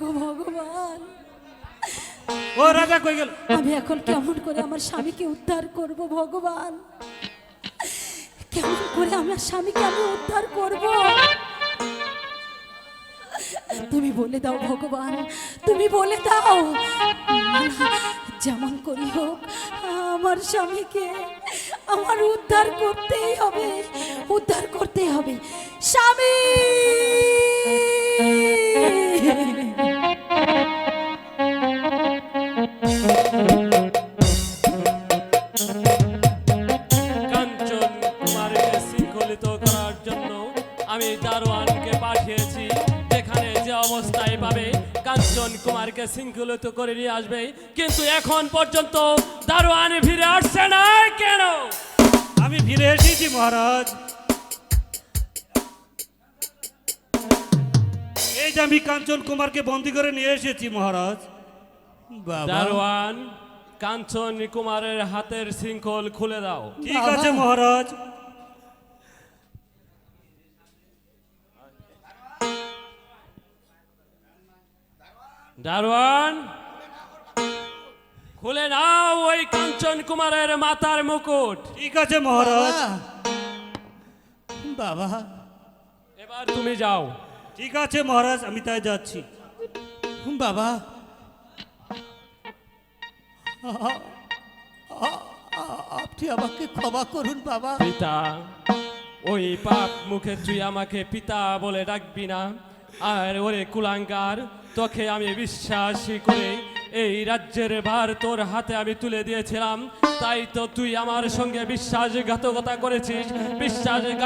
ভগবান। ও রাজা কই গেল? আমি এখন কেমন করে আমার স্বামীকে উদ্ধার করব ভগবান? কেমন করে আমার স্বামীকে আমি উদ্ধার করব? তুমি বলে দাও ভগবান তুমি বলে দাও। যেমন করি হোক আমার স্বামীকে আমার উদ্ধার করতেই হবে উদ্ধার করতেই হবে। স্বামী! শৃঙ্খলিত করার জন্য আমি দারোয়ানকে পাঠিয়েছি। যেখানে যে অবস্থায় পাবে কাঞ্চন কুমারকে শৃঙ্খলিত করে নিয়ে আসবে। কিন্তু এখন পর্যন্ত দারোয়ান ফিরে আসছে না কেন? আমি ফিরে এসেছি মহারাজ। এই যে আমি কাঞ্চন কুমারকে বন্দি করে নিয়ে এসেছি মহারাজ। দারোয়ান কাঞ্চন কুমারের হাতের শৃঙ্খল খুলে দাও। ঠিক আছে মহারাজ। দারোয়ান খুলে নাও ওই কাঞ্চন কুমারের মাতার মুকুট। ঠিক আছে মহারাজ। বাবা। এবার তুমি যাও। ঠিক আছে মহারাজ আমি তাই যাচ্ছি। বাবা। আপনি আমাকে ক্ষমা করুন বাবা। পিতা ওই পাপ মুখে তুই আমাকে পিতা বলে ডাকবি না। আর ওরে কুলাঙ্গার, তোকে আমি বিশ্বাসী করে। এই রাজ্যের ভার তোর হাতে আমি তুলে দিয়েছিলাম। তাই তো তুই আমার সঙ্গে বিশ্বাসঘাতকতা করেছিস। বিশ্বাসঘাত